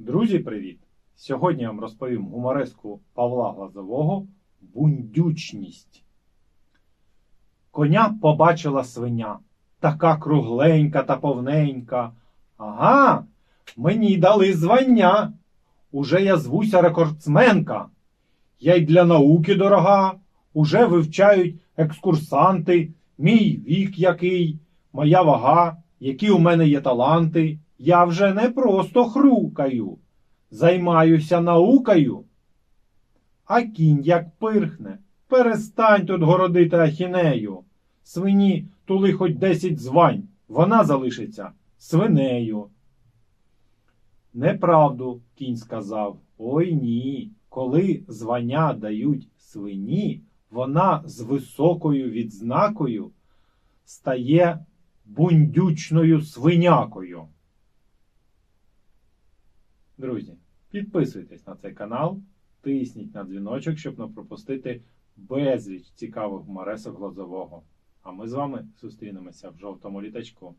Друзі, привіт! Сьогодні я вам розповім гумореску Павла Глазового Бундючність. Коня побачила свиня, така кругленька та повненька. Ага, мені дали звання. Уже я звуся рекордсменка. Я й для науки дорога, уже вивчають екскурсанти, мій вік який, моя вага, які у мене є таланти. Я вже не просто хрюкаю, займаюся наукою. А кінь як пирхне, перестань тут городити ахінею. Свині тули хоч десять звань, вона залишиться свинею. Неправду, кінь сказав. Ой ні. Коли звання дають свині, вона з високою відзнакою стає бундючною свинякою. Друзі, підписуйтесь на цей канал, тисніть на дзвіночок, щоб не пропустити безліч цікавих моресок Глазового. А ми з вами зустрінемося в жовтому літачку.